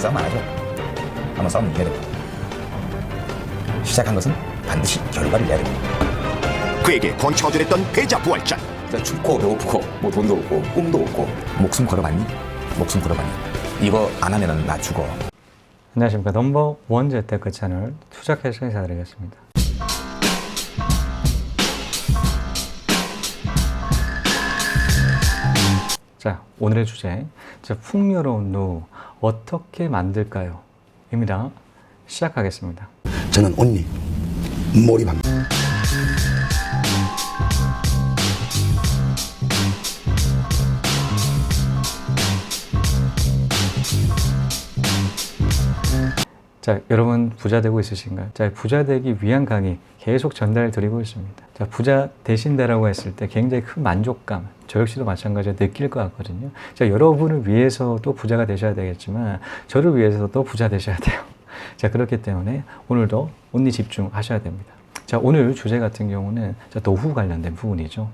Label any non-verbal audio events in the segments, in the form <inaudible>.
그 싸움 안 하죠. 한번 싸움 이겨야 됩니다. 시작한 것은 반드시 결과를 내야 됩니다. 그에게 권처절했던 패자 부활전 춥고 배고프고 뭐 돈도 없고 꿈도 없고 목숨 걸어봤니? 목숨 걸어봤니? 이거 안 하면은 나 죽어. 안녕하십니까 넘버 원 재테크 채널 투자캐스터 인사드리겠습니다. 자 오늘의 주제 자, 풍요로운 노후 어떻게 만들까요? 입니다. 시작하겠습니다. 저는 언니 몰입합니다 자, 여러분 부자 되고 있으신가요? 자, 부자 되기 위한 강의 계속 전달 드리고 있습니다. 자, 부자 되신다라고 했을 때 굉장히 큰 만족감, 저 역시도 마찬가지로 느낄 것 같거든요. 자, 여러분을 위해서도 부자가 되셔야 되겠지만 저를 위해서도 부자 되셔야 돼요. 자, 그렇기 때문에 오늘도 온리 집중하셔야 됩니다. 자, 오늘 주제 같은 경우는 자, 노후 관련된 부분이죠.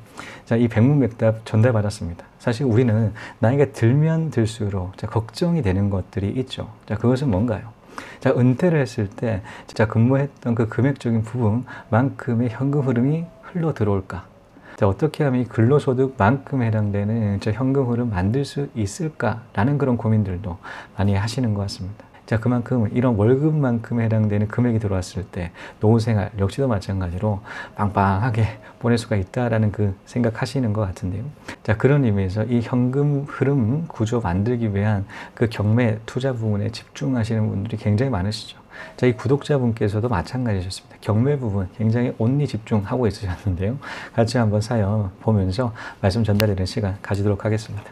자, 이 백문백답 전달받았습니다. 사실 우리는 나이가 들면 들수록 자, 걱정이 되는 것들이 있죠. 자, 그것은 뭔가요? 자, 은퇴를 했을 때 진짜 근무했던 그 금액적인 부분만큼의 현금 흐름이 흘러 들어올까? 자, 어떻게 하면 이 근로소득만큼 해당되는 저 현금 흐름 만들 수 있을까라는 그런 고민들도 많이 하시는 것 같습니다. 자, 그만큼 이런 월급만큼 해당되는 금액이 들어왔을 때 노후 생활 역시도 마찬가지로 빵빵하게 보낼 수가 있다라는 그 생각하시는 것 같은데요. 자, 그런 의미에서 이 현금 흐름 구조 만들기 위한 그 경매 투자 부분에 집중하시는 분들이 굉장히 많으시죠. 자, 이 구독자분께서도 마찬가지셨습니다. 경매 부분 굉장히 온리 집중하고 있으셨는데요. 같이 한번 사연 보면서 말씀 전달드리는 시간 가지도록 하겠습니다.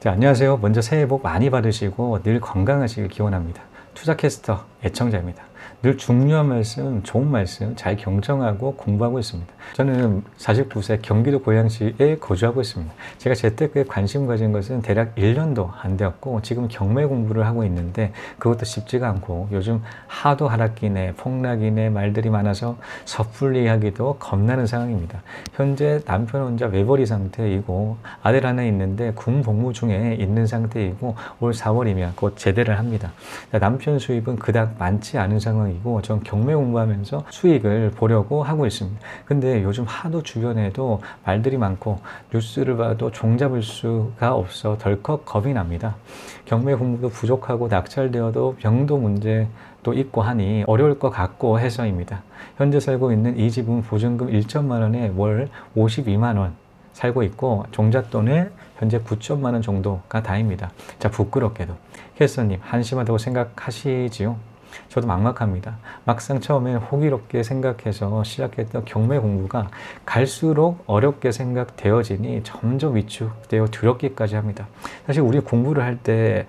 자, 안녕하세요. 먼저 새해 복 많이 받으시고 늘 건강하시길 기원합니다. 투자캐스터 애청자입니다. 늘 중요한 말씀, 좋은 말씀 잘 경청하고 공부하고 있습니다. 저는 49세 경기도 고양시에 거주하고 있습니다. 제가 재테크에 관심 가진 것은 대략 1년도 안 되었고 지금 경매 공부를 하고 있는데 그것도 쉽지가 않고 요즘 하도 하락기네 폭락이네 말들이 많아서 섣불리 하기도 겁나는 상황입니다. 현재 남편 혼자 외벌이 상태이고 아들 하나 있는데 군 복무 중에 있는 상태이고 올 4월이면 곧 제대를 합니다. 남편 수입은 그닥 많지 않은 상황 이고 전 경매 공부하면서 수익을 보려고 하고 있습니다. 근데 요즘 하도 주변에도 말들이 많고 뉴스를 봐도 종잡을 수가 없어 덜컥 겁이 납니다. 경매 공부도 부족하고 낙찰되어도 병도 문제 또 있고 하니 어려울 것 같고 해서입니다. 현재 살고 있는 이 집은 보증금 1천만 원에 월 52만 원 살고 있고 종잣돈에 현재 9천만 원 정도가 다입니다. 자 부끄럽게도 캐스터님 한심하다고 생각하시지요? 저도 막막합니다. 막상 처음에 호기롭게 생각해서 시작했던 경매 공부가 갈수록 어렵게 생각되어지니 점점 위축되어 두렵기까지 합니다. 사실 우리 공부를 할때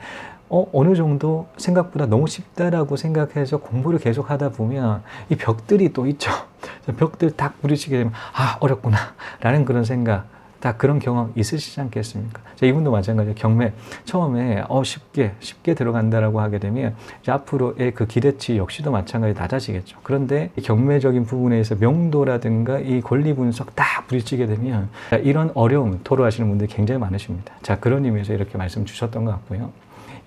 어, 어느 정도 생각보다 너무 쉽다라고 생각해서 공부를 계속 하다 보면 이 벽들이 또 있죠. 벽들 딱 부딪히게 되면 아, 어렵구나. 라는 그런 생각. 다 그런 경험 있으시지 않겠습니까? 자, 이분도 마찬가지로 경매 처음에 어 쉽게 쉽게 들어간다라고 하게 되면 앞으로의 그 기대치 역시도 마찬가지 낮아지겠죠. 그런데 이 경매적인 부분에서 명도라든가 이 권리 분석 다 부딪히게 되면 자, 이런 어려움 토로하시는 분들이 굉장히 많으십니다. 자 그런 의미에서 이렇게 말씀 주셨던 것 같고요.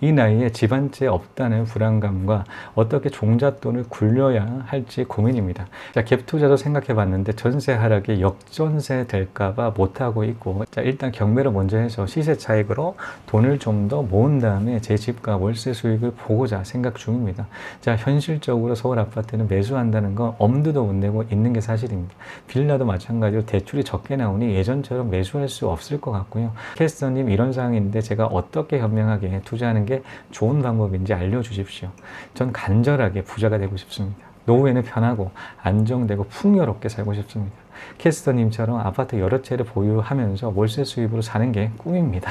이 나이에 집안채 없다는 불안감과 어떻게 종잣돈을 굴려야 할지 고민입니다. 자, 갭 투자도 생각해 봤는데 전세 하락에 역전세 될까봐 못하고 있고, 자, 일단 경매를 먼저 해서 시세 차익으로 돈을 좀 더 모은 다음에 제 집과 월세 수익을 보고자 생각 중입니다. 자, 현실적으로 서울 아파트는 매수한다는 건 엄두도 못 내고 있는 게 사실입니다. 빌라도 마찬가지로 대출이 적게 나오니 예전처럼 매수할 수 없을 것 같고요. 캐스터님 이런 상황인데 제가 어떻게 현명하게 투자하는 게 좋은 방법인지 알려주십시오. 전 간절하게 부자가 되고 싶습니다. 노후에는 편하고 안정되고 풍요롭게 살고 싶습니다. 캐스터님처럼 아파트 여러 채를 보유하면서 월세 수입으로 사는 게 꿈입니다.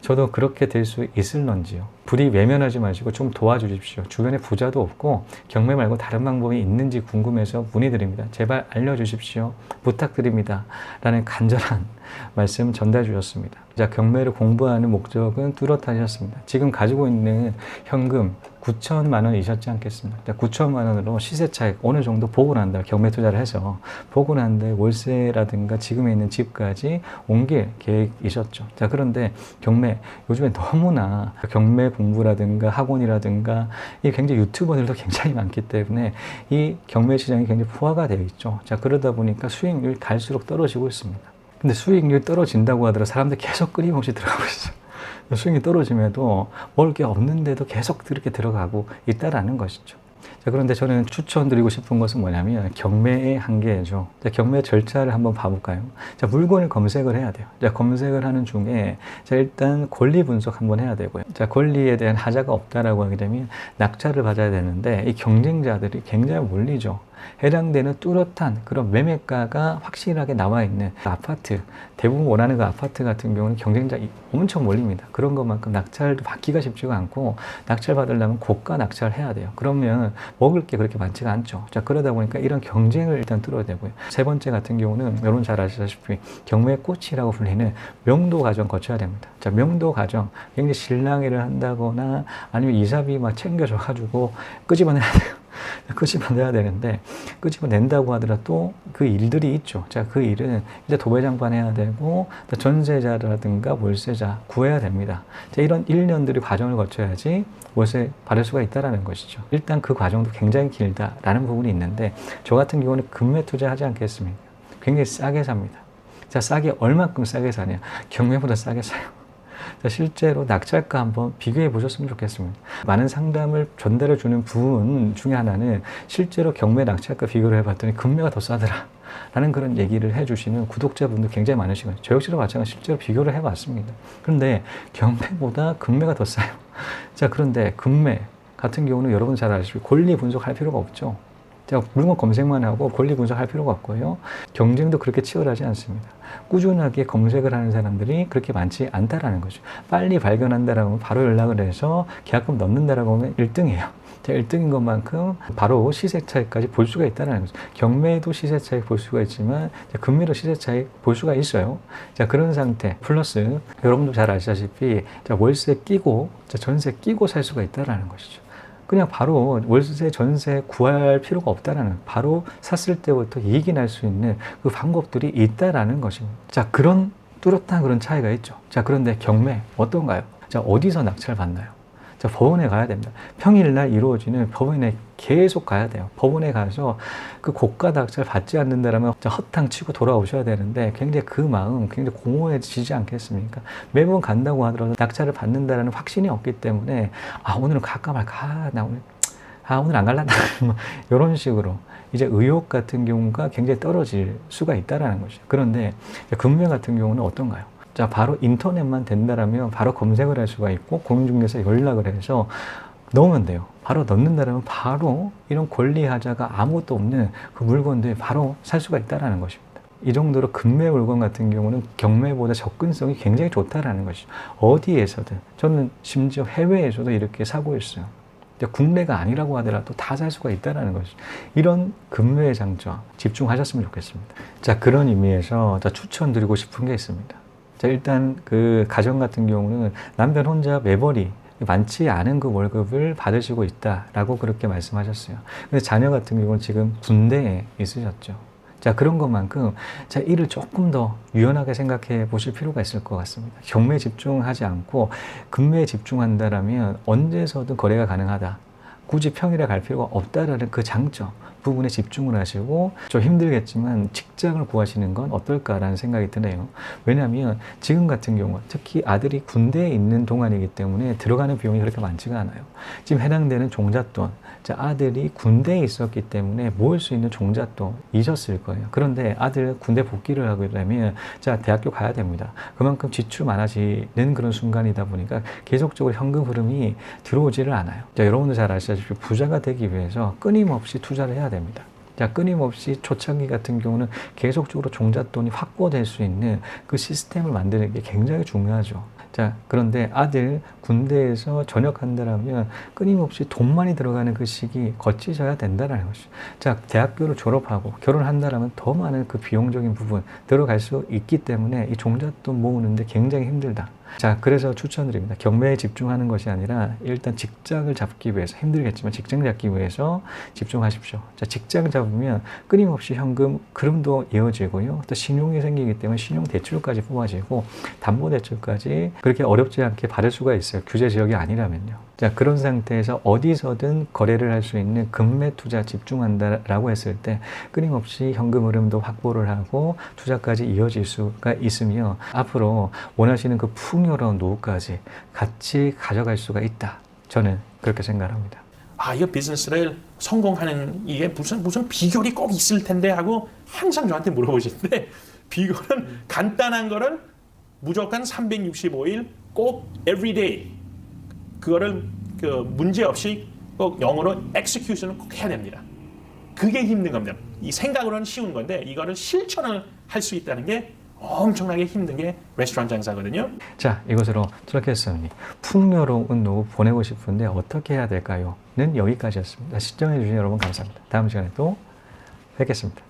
저도 그렇게 될 수 있을런지요. 부디 외면하지 마시고 좀 도와주십시오. 주변에 부자도 없고 경매 말고 다른 방법이 있는지 궁금해서 문의드립니다. 제발 알려주십시오. 부탁드립니다. 라는 간절한 <laughs> 말씀 전달 주셨습니다. 자, 경매를 공부하는 목적은 뚜렷하셨습니다. 지금 가지고 있는 현금 9천만 원이셨지 않겠습니까? 9천만 원으로 시세 차익 어느 정도 보고 난 다음에 경매 투자를 해서 보고 난 다음에 월세라든가 지금에 있는 집까지 옮길 계획이셨죠. 자, 그런데 경매 요즘에 너무나 경매 공부라든가 학원이라든가 이 굉장히 유튜버들도 굉장히 많기 때문에 이 경매 시장이 굉장히 포화가 되어 있죠. 자, 그러다 보니까 수익률이 갈수록 떨어지고 있습니다. 근데 수익률이 떨어진다고 하더라도 사람들 계속 끊임없이 들어가고 있어요. <laughs> 수익이 떨어짐에도 먹을 게 없는데도 계속 그렇게 들어가고 있다라는 것이죠. 자, 그런데 저는 추천드리고 싶은 것은 뭐냐면 경매의 한계죠. 자, 경매 절차를 한번 봐볼까요? 자, 물건을 검색을 해야 돼요. 자, 검색을 하는 중에 자, 일단 권리 분석 한번 해야 되고요. 자, 권리에 대한 하자가 없다라고 하게 되면 낙찰을 받아야 되는데 이 경쟁자들이 굉장히 몰리죠. 해당되는 뚜렷한 그런 매매가가 확실하게 나와 있는 아파트 대부분 원하는 그 아파트 같은 경우는 경쟁자 엄청 몰립니다. 그런 것만큼 낙찰도 받기가 쉽지가 않고 낙찰 받으려면 고가 낙찰 해야 돼요. 그러면 먹을 게 그렇게 많지가 않죠. 자 그러다 보니까 이런 경쟁을 일단 뚫어야 되고요. 세 번째 같은 경우는 여러분 잘 아시다시피 경매 꽃이라고 불리는 명도 과정 거쳐야 됩니다. 자 명도 과정 굉장히 실랑이를 한다거나 아니면 이사비 막 챙겨줘 가지고 끄집어내야 돼요. 끄집어내야 되는데 끄집어낸다고 하더라도 그 일들이 있죠. 자, 그 일은 이제 도배장판 해야 되고 또 전세자라든가 월세자 구해야 됩니다. 자, 이런 1년들이 과정을 거쳐야지 월세 받을 수가 있다라는 것이죠. 일단 그 과정도 굉장히 길다라는 부분이 있는데 저 같은 경우는 금매 투자하지 않겠습니까? 굉장히 싸게 삽니다. 자, 싸게 얼마큼 싸게 사냐? 경매보다 싸게 사요. 자, 실제로 낙찰가 한번 비교해 보셨으면 좋겠습니다. 많은 상담을 전달해 주는 부분 중에 하나는 실제로 경매 낙찰가 비교를 해봤더니 금매가 더 싸더라. 라는 그런 얘기를 해주시는 구독자분들 굉장히 많으시거든요. 저 역시도 마찬가지 실제로 비교를 해봤습니다. 그런데 경매보다 금매가 더 싸요. 자, 그런데 금매 같은 경우는 여러분 잘 아시고 권리 분석할 필요가 없죠. 제가 물건 검색만 하고 권리 분석할 필요가 없고요. 경쟁도 그렇게 치열하지 않습니다. 꾸준하게 검색을 하는 사람들이 그렇게 많지 않다라는 거죠. 빨리 발견한다라고 하면 바로 연락을 해서 계약금 넣는다라고 하면 1등이에요. 자, 1등인 것만큼 바로 시세 차익까지 볼 수가 있다는 거죠. 경매도 시세 차익 볼 수가 있지만 자, 금매도 시세 차익 볼 수가 있어요. 자, 그런 상태 플러스 여러분도 잘 아시다시피 자, 월세 끼고 자, 전세 끼고 살 수가 있다라는 것이죠. 그냥 바로 월세 전세 구할 필요가 없다라는 바로 샀을 때부터 이익이 날 수 있는 그 방법들이 있다라는 것입니다. 자 그런 뚜렷한 그런 차이가 있죠. 자 그런데 경매 어떤가요? 자 어디서 낙찰 받나요? 자 법원에 가야 됩니다. 평일날 이루어지는 법원에 계속 가야 돼요. 법원에 가서 그 고가 낙찰 받지 않는다라면 자, 헛탕 치고 돌아오셔야 되는데 굉장히 그 마음 굉장히 공허해지지 않겠습니까? 매번 간다고 하더라도 낙찰을 받는다라는 확신이 없기 때문에 아 오늘은 갈까 말까 아, 나 오늘 아 오늘 안 갈란다 <laughs> 이런 식으로 이제 의욕 같은 경우가 굉장히 떨어질 수가 있다라는 것이죠. 그런데 금매 같은 경우는 어떤가요? 자 바로 인터넷만 된다라면 바로 검색을 할 수가 있고 공인중개사 연락을 해서 넣으면 돼요. 바로 넣는다면 바로 이런 권리하자가 아무것도 없는 그 물건들 바로 살 수가 있다라는 것입니다. 이 정도로 금매 물건 같은 경우는 경매보다 접근성이 굉장히 좋다라는 것이죠. 어디에서든 저는 심지어 해외에서도 이렇게 사고 있어요. 국내가 아니라고 하더라도 다 살 수가 있다는 것이죠. 이런 금매의 장점 집중하셨으면 좋겠습니다. 자 그런 의미에서 추천드리고 싶은 게 있습니다. 자 일단 그 가정 같은 경우는 남편 혼자 매벌이 많지 않은 그 월급을 받으시고 있다라고 그렇게 말씀하셨어요. 근데 자녀 같은 경우는 지금 군대에 있으셨죠. 자, 그런 것만큼 자, 이를 조금 더 유연하게 생각해 보실 필요가 있을 것 같습니다. 경매에 집중하지 않고 금매에 집중한다라면 언제서든 거래가 가능하다. 굳이 평일에 갈 필요가 없다라는 그 장점 부분에 집중을 하시고 좀 힘들겠지만 직장을 구하시는 건 어떨까라는 생각이 드네요. 왜냐하면 지금 같은 경우 특히 아들이 군대에 있는 동안이기 때문에 들어가는 비용이 그렇게 많지가 않아요. 지금 해당되는 종잣돈 자, 아들이 군대에 있었기 때문에 모을 수 있는 종잣돈 잊었을 거예요. 그런데 아들 군대 복귀를 하게 되면 자 대학교 가야 됩니다. 그만큼 지출 많아지는 그런 순간이다 보니까 계속적으로 현금 흐름이 들어오지를 않아요. 자, 여러분도 잘 아시다시피 부자가 되기 위해서 끊임없이 투자를 해야 됩니다. 자, 끊임없이 초창기 같은 경우는 계속적으로 종잣돈이 확보될 수 있는 그 시스템을 만드는 게 굉장히 중요하죠. 자, 그런데 아들 군대에서 전역한다라면 끊임없이 돈 많이 들어가는 그 시기 거치셔야 된다는 것이죠. 자, 대학교를 졸업하고 결혼한다라면 더 많은 그 비용적인 부분 들어갈 수 있기 때문에 이 종잣돈 모으는데 굉장히 힘들다. 자, 그래서 추천드립니다. 경매에 집중하는 것이 아니라 일단 직장을 잡기 위해서 힘들겠지만 직장 잡기 위해서 집중하십시오. 자, 직장을 잡으면 끊임없이 현금 흐름도 이어지고요. 또 신용이 생기기 때문에 신용 대출까지 뽑아지고 담보 대출까지 그렇게 어렵지 않게 받을 수가 있어요. 규제 지역이 아니라면요. 자, 그런 상태에서 어디서든 거래를 할 수 있는 금매 투자 집중한다라고 했을 때 끊임없이 현금 흐름도 확보를 하고 투자까지 이어질 수가 있으며 앞으로 원하시는 그 풍요로운 노후까지 같이 가져갈 수가 있다. 저는 그렇게 생각합니다. 아, 이거 비즈니스를 성공하는 이게 무슨 무슨 비결이 꼭 있을 텐데 하고 항상 저한테 물어보시는데 <laughs> 비결은 간단한 거는 무조건 365일 꼭 everyday 그거를 그 문제 없이 꼭 영어로 execution을 꼭 해야 됩니다. 그게 힘든 겁니다. 이 생각으로는 쉬운 건데 이거를 실천을 할 수 있다는 게 엄청나게 힘든 게 레스토랑 장사거든요. 자, 이것으로 트럭캐스터님 풍요로운 노후 보내고 싶은데 어떻게 해야 될까요? 는 여기까지였습니다. 시청해 주신 여러분 감사합니다. 다음 시간에 또 뵙겠습니다.